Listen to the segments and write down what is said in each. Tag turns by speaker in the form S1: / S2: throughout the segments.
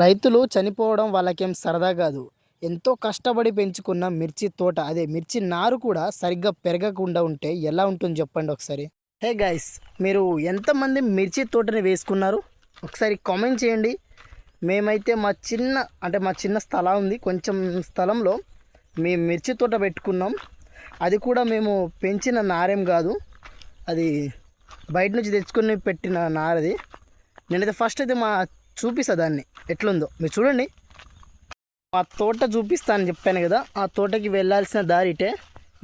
S1: రైతులు చనిపోవడం వాళ్ళకేం సరదా కాదు. ఎంతో కష్టపడి పెంచుకున్న మిర్చి తోట అదే మిర్చి నారు కూడా సరిగ్గా పెరగకుండా ఉంటే ఎలా ఉంటుంది చెప్పండి ఒకసారి. హే గైస్ మీరు ఎంతమంది మిర్చి తోటని వేసుకున్నారు? ఒకసారి కామెంట్ చేయండి. మేమైతే మా చిన్న అంటే మా చిన్న స్థలం ఉంది. కొంచెం స్థలంలో మేము మిర్చి తోట పెట్టుకున్నాం. అది కూడా మేము పెంచిన నారేం కాదు. అది బయట నుంచి తెచ్చుకొని పెట్టిన నారది. నేనైతే ఫస్ట్ అయితే మా చూపిస్తా దాన్ని. ఎట్లుందో. మీరు చూడండి. మా తోట చూపిస్తాను చెప్పాను కదా ఆ తోటకి వెళ్ళాల్సిన దారి ఇటే.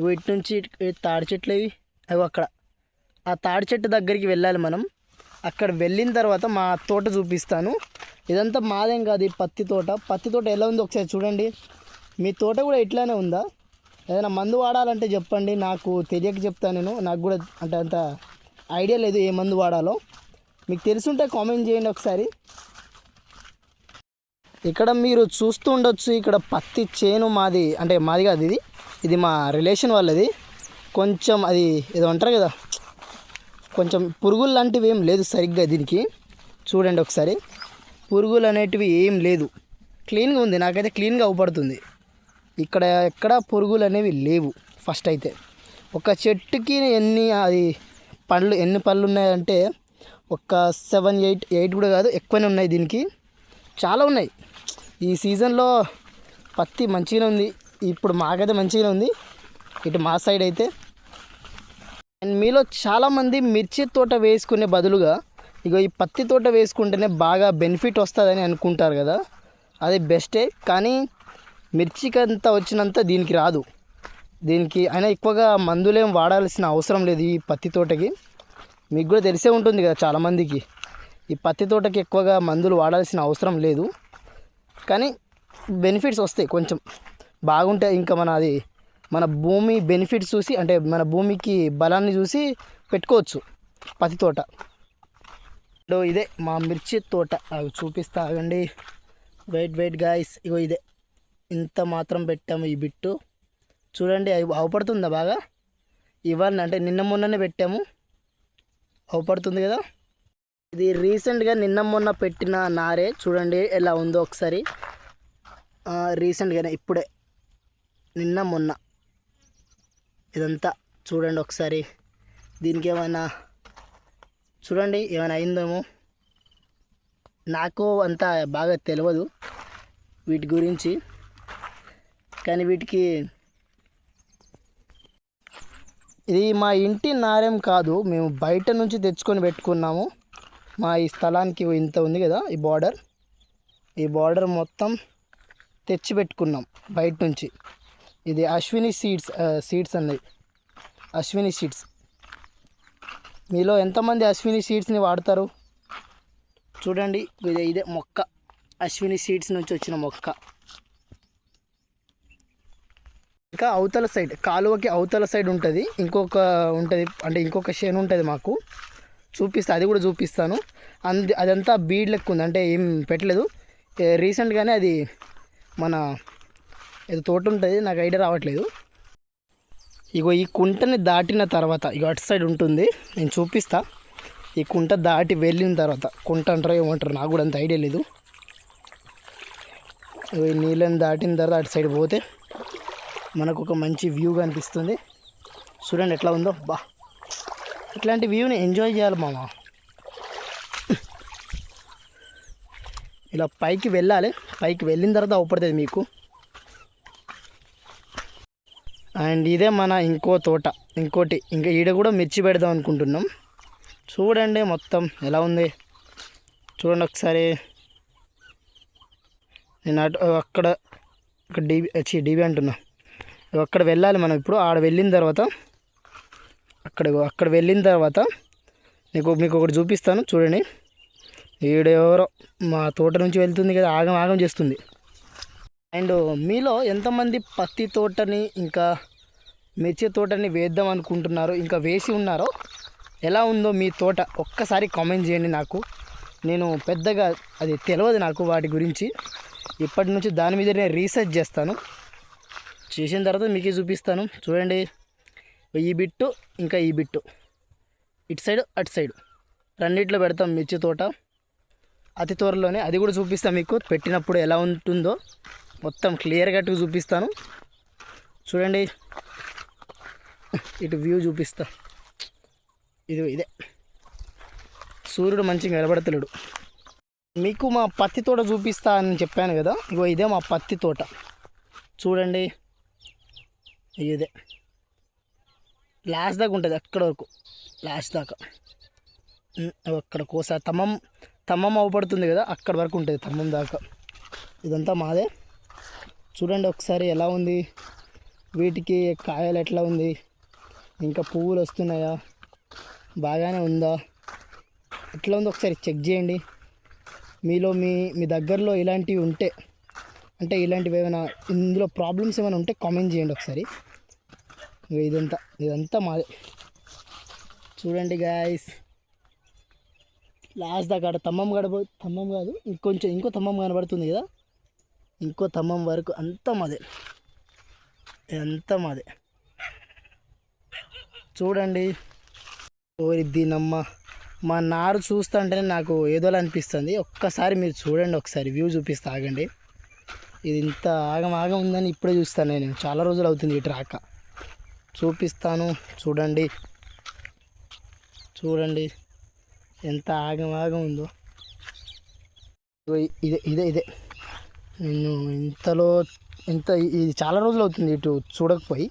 S1: ఇవి ఇటు నుంచి తాడి చెట్లు ఇవి. అవి అక్కడ. ఆ తాడి చెట్టు దగ్గరికి వెళ్ళాలి మనం. అక్కడ వెళ్ళిన తర్వాత మా తోట చూపిస్తాను. ఇదంతా మాదేం కాదు ఈ పత్తి తోట. పత్తి తోట ఎలా ఉందో ఒకసారి చూడండి. మీ తోట కూడా ఇట్లానే ఉందా? ఏదైనా మందు వాడాలంటే చెప్పండి. నాకు తెలియక చెప్తాను నేను. నాకు కూడా అంటే అంత ఐడియా లేదు ఏ మందు వాడాలో. మీకు తెలుసుంటే కామెంట్ చేయండి ఒకసారి. ఇక్కడ మీరు చూస్తూ ఉండొచ్చు ఇక్కడ పత్తి చేను మాది అంటే మాది కాదు ఇది. ఇది మా రిలేషన్ వాళ్ళది. కొంచెం అది ఏదో అంటారు కదా కొంచెం పురుగులు లాంటివి ఏం లేదు సరిగ్గా దీనికి. చూడండి ఒకసారి. పురుగులు అనేటివి ఏం లేదు. క్లీన్గా ఉంది నాకైతే క్లీన్గా అవుపడుతుంది. ఇక్కడ ఎక్కడ పురుగులు అనేవి లేవు ఫస్ట్ అయితే. ఒక చెట్టుకి ఎన్ని అది పండ్లు ఎన్ని పళ్ళు ఉన్నాయంటే ఒక సెవెన్ ఎయిట్ ఎయిట్ కూడా కాదు ఎక్కువనే ఉన్నాయి దీనికి. చాలా ఉన్నాయి. ఈ సీజన్లో పత్తి మంచిగానే ఉంది. ఇప్పుడు మాకైతే మంచిగానే ఉంది. ఇటు మా సైడ్ అయితే. అండ్ మీలో చాలామంది మిర్చి తోట వేసుకునే బదులుగా ఇగో ఈ పత్తి తోట వేసుకుంటేనే బాగా బెనిఫిట్ వస్తుందని అనుకుంటారు కదా. అది బెస్టే కానీ మిర్చికి అంత వచ్చినంత దీనికి రాదు. దీనికి అయినా ఎక్కువగా మందులేం వాడాల్సిన అవసరం లేదు ఈ పత్తి తోటకి. మీకు కూడా తెలిసే ఉంటుంది కదా చాలామందికి. ఈ పత్తి తోటకి ఎక్కువగా మందులు వాడాల్సిన అవసరం లేదు. కానీ బెనిఫిట్స్ వస్తాయి కొంచెం. బాగుంటే ఇంకా మన అది మన భూమి బెనిఫిట్స్ చూసి అంటే మన భూమికి బలాన్ని చూసి పెట్టుకోవచ్చు పత్తి తోట. ఇదో ఇదే మా మిర్చి తోట. అవి చూపిస్తా ఆగండి. వెయిట్ వెయిట్ గాయస్ ఇగో ఇదే. ఇంత మాత్రం పెట్టాము ఈ బిట్టు. చూడండి అవి అవపడుతుందా బాగా? ఇవాళ అంటే నిన్న మొన్ననే పెట్టాము. అవపడుతుంది కదా? ఇది రీసెంట్గా నిన్న మొన్న పెట్టిన నారే. చూడండి ఎలా ఉందో ఒకసారి. రీసెంట్గానే ఇప్పుడే. నిన్న మొన్న. ఇదంతా చూడండి ఒకసారి. దీనికి ఏమైనా చూడండి ఏమైనా అయిందేమో. నాకు అంత బాగా తెలియదు వీటి గురించి. కానీ వీటికి ఇది మా ఇంటి నారేం కాదు. మేము బయట నుంచి తెచ్చుకొని పెట్టుకున్నాము. మా ఈ స్థలానికి ఇంత ఉంది కదా ఈ బార్డర్ ఈ బార్డర్ మొత్తం తెచ్చిపెట్టుకున్నాం బయట నుంచి. ఇది అశ్విని సీడ్స్ సీడ్స్ అన్నది అశ్విని సీడ్స్ మీలో ఎంతమంది అశ్విని సీడ్స్ని వాడతారు? చూడండి ఇదే ఇదే మొక్క. అశ్విని సీడ్స్ నుంచి వచ్చిన మొక్క. ఇంకా అవతల సైడ్ కాలువకి అవతల సైడ్ ఉంటుంది. ఇంకొక ఉంటుంది అంటే ఇంకొక షేన్ ఉంటుంది మాకు. చూపిస్తా అది కూడా చూపిస్తాను. అంది అదంతా బీడ్ లెక్క ఉంది అంటే ఏం పెట్టలేదు. రీసెంట్గానే అది మన ఏదో తోట ఉంటుంది నాకు ఐడియా రావట్లేదు. ఇగో ఈ కుంటని దాటిన తర్వాత ఇగో అటు సైడ్ ఉంటుంది నేను చూపిస్తా. ఈ కుంట దాటి వెళ్ళిన తర్వాత కుంట అంటారో ఏమంటారు నాకు కూడా అంత ఐడియా లేదు. ఇగో ఈ నీళ్ళని దాటిన తర్వాత అటు సైడ్ పోతే మనకు ఒక మంచి వ్యూ కనిపిస్తుంది. చూడండి ఎట్లా ఉందో బా. ఇట్లాంటి వ్యూని ఎంజాయ్ చేయాలి మామ. ఇలా పైకి వెళ్ళాలి. పైకి వెళ్ళిన తర్వాత అవపడుతుంది మీకు. అండ్ ఇదే మన ఇంకో తోట. ఇంకోటి ఇంకా ఈడ కూడా మిర్చి పెడదాం అనుకుంటున్నాం. చూడండి మొత్తం ఎలా ఉంది. చూడండి ఒకసారి. నేను అటు అక్కడ ఇక్కడ డీబీ వచ్చి డీబీ అంటున్నా. అక్కడ వెళ్ళాలి మనం ఇప్పుడు. ఆడ వెళ్ళిన తర్వాత అక్కడ అక్కడ వెళ్ళిన తర్వాత నీకు మీకు ఒకటి చూపిస్తాను చూడండి. ఈడెవరో మా తోట నుంచి వెళ్తుంది కదా ఆగం ఆగం చేస్తుంది. అండ్ మీలో ఎంతమంది పత్తి తోటని ఇంకా మిర్చి తోటని వేద్దాం అనుకుంటున్నారో ఇంకా వేసి ఉన్నారో ఎలా ఉందో మీ తోట ఒక్కసారి కామెంట్ చేయండి నాకు. నేను పెద్దగా అది తెలియదు నాకు వాటి గురించి. ఇప్పటి నుంచి దాని నేను రీసెర్చ్ చేస్తాను. చేసిన తర్వాత మీకే చూపిస్తాను. చూడండి. ఈ బిట్టు ఇంకా ఈ బిట్టు. ఇటు సైడ్ అటు సైడ్. రెండిట్లో పెడతాం మిర్చి తోట. అతి త్వరలోనే అది కూడా చూపిస్తాను మీకు పెట్టినప్పుడు ఎలా ఉంటుందో. మొత్తం క్లియర్ కట్గా చూపిస్తాను. చూడండి. ఇటు వ్యూ చూపిస్తా. ఇది ఇదే. సూర్యుడు మంచిగా నిలబడతలేడు. మీకు మా పత్తి తోట చూపిస్తా అని చెప్పాను కదా. ఇగో ఇదే మా పత్తి తోట. చూడండి. ఇదే లాస్ట్ దాకా ఉంటుంది అక్కడ వరకు. లాస్ట్ దాకా. అక్కడ కోస తమ్మం తమ్మం అవపడుతుంది కదా అక్కడ వరకు ఉంటుంది తమ్మం దాకా. ఇదంతా మాదే. చూడండి ఒకసారి ఎలా ఉంది. వీటికి కాయలు ఎట్లా ఉంది. ఇంకా పువ్వులు వస్తున్నాయా? బాగానే ఉందా? ఎట్లా ఉందో ఒకసారి చెక్ చేయండి. మీలో మీ మీ దగ్గరలో ఇలాంటివి ఉంటే అంటే ఇలాంటివి ఏమైనా ఇందులో ప్రాబ్లమ్స్ ఏమైనా ఉంటే కామెంట్ చేయండి ఒకసారి. ఇదంతా ఇదంతా మాదే. చూడండి గాయస్ లాస్ట్ దాకా అక్కడ తమ్మం గడప తమ్మం కాదు ఇంకొంచెం ఇంకో తమ్మం కనబడుతుంది కదా? ఇంకో తమ్మం వరకు అంతా మాదే. ఇదంతా మాదే. చూడండి. ఓరి దీనమ్మ. మా నారు చూస్తుంటేనే నాకు ఏదోలా అనిపిస్తుంది ఒక్కసారి మీరు చూడండి ఒకసారి వ్యూ చూపిస్తా ఆగండి. ఇది ఇంత ఆగం ఆగం ఉందని ఇప్పుడే చూస్తాను నేను. చాలా రోజులు అవుతుంది ఇటు రాక చూపిస్తాను. చూడండి. చూడండి. ఎంత ఆగం ఆగం ఉందో. ఇగో ఇదే ఇదే ఇదే. నేను ఇంతలో ఇంత ఇది చాలా రోజులు అవుతుంది ఇటు చూడకపోయి.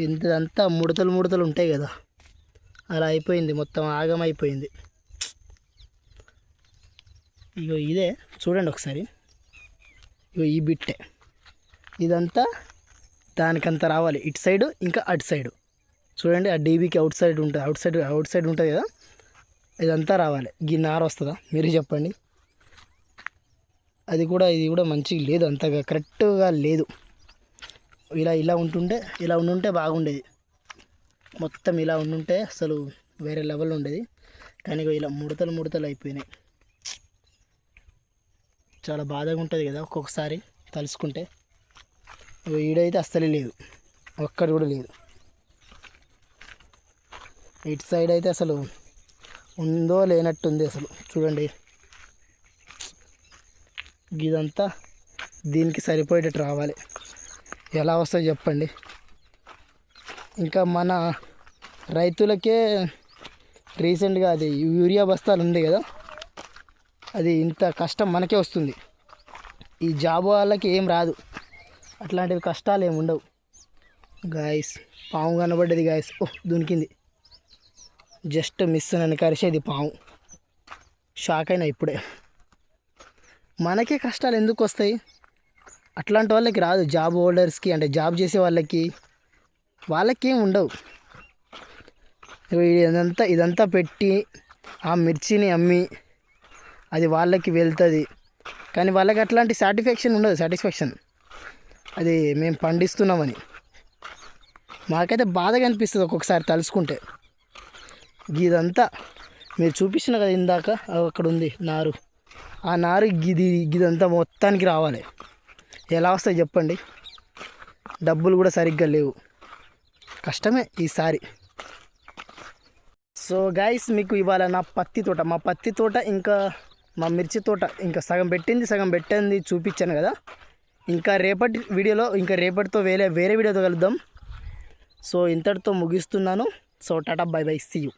S1: ఇంతదంతా ముడతలు ముడతలు ఉంటాయి కదా. అలా అయిపోయింది. మొత్తం ఆగం అయిపోయింది. ఇగో ఇదే. చూడండి ఒకసారి. ఇగో ఈ బిట్టే. ఇదంతా దానికంత రావాలి. ఇటు సైడ్ ఇంకా అటు సైడ్. చూడండి ఆ డీబీకి అవుట్ సైడ్ ఉంటుంది అవుట్ సైడ్ అవుట్ సైడ్ ఉంటుంది కదా? ఇదంతా రావాలి. ఈ నార వస్తుందా? మీరు చెప్పండి. అది కూడా ఇది కూడా మంచిగా లేదు అంతగా. కరెక్ట్గా లేదు. ఇలా ఇలా ఉంటుంటే ఇలా ఉండుంటే బాగుండేది. మొత్తం ఇలా ఉండుంటే అసలు వేరే లెవెల్ ఉండేది. కానీ ఇలా ముడతలు ముడతలు అయిపోయినాయి. చాలా బాధగా ఉంటుంది కదా ఒక్కొక్కసారి తలుసుకుంటే. ఈడైతే అస్సలే లేదు. ఒక్కటి కూడా లేదు. ఇటు సైడ్ అయితే అసలు ఉందో లేనట్టుంది అసలు. చూడండి. ఇదంతా దీనికి సరిపోయేటట్టు రావాలి. ఎలా వస్తాయి చెప్పండి. ఇంకా మన రైతులకే రీసెంట్గా అది యూరియా బస్తాలు ఉంది కదా. అది ఇంత కష్టం మనకే వస్తుంది. ఈ జాబ్ వాళ్ళకి ఏం రాదు. అట్లాంటివి కష్టాలు ఏమి ఉండవు. గాయస్ పాము కనబడ్డది గాయస్ ఓ దునికింది. జస్ట్ మిస్ నన్ను కరిచేది పాము. షాక్ అయినా ఇప్పుడే. మనకే కష్టాలు ఎందుకు వస్తాయి? అట్లాంటి వాళ్ళకి రాదు జాబ్ హోల్డర్స్కి అంటే జాబ్ చేసే వాళ్ళకి. వాళ్ళకి ఏం ఉండవు ఇదంతా ఇదంతా పెట్టి ఆ మిర్చిని అమ్మి అది వాళ్ళకి వెళ్తుంది. కానీ వాళ్ళకి అట్లాంటి సాటిస్ఫాక్షన్ ఉండదు సాటిస్ఫాక్షన్ అది మేము పండిస్తున్నామని. మాకైతే బాధగా అనిపిస్తుంది ఒక్కొక్కసారి తలుసుకుంటే. ఇదంతా మీరు చూపించిన కదా ఇందాక అక్కడ ఉంది నారు. ఆ నారు గిది గిదంతా మొత్తానికి రావాలి. ఎలా వస్తాయి చెప్పండి? డబ్బులు కూడా సరిగ్గా లేవు. కష్టమే ఈసారి. సో గైస్ మీకు ఇవాళ నా పత్తి తోట మా పత్తి తోట ఇంకా మా మిర్చి తోట ఇంకా సగం పెట్టింది సగం పెట్టింది చూపించాను కదా. ఇంకా రేపటి వీడియోలో ఇంకా రేపటితో వేరే వేరే వీడియోతో కలుద్దాం. సో ఇంతటితో ముగిస్తున్నాను. So tata bye bye see you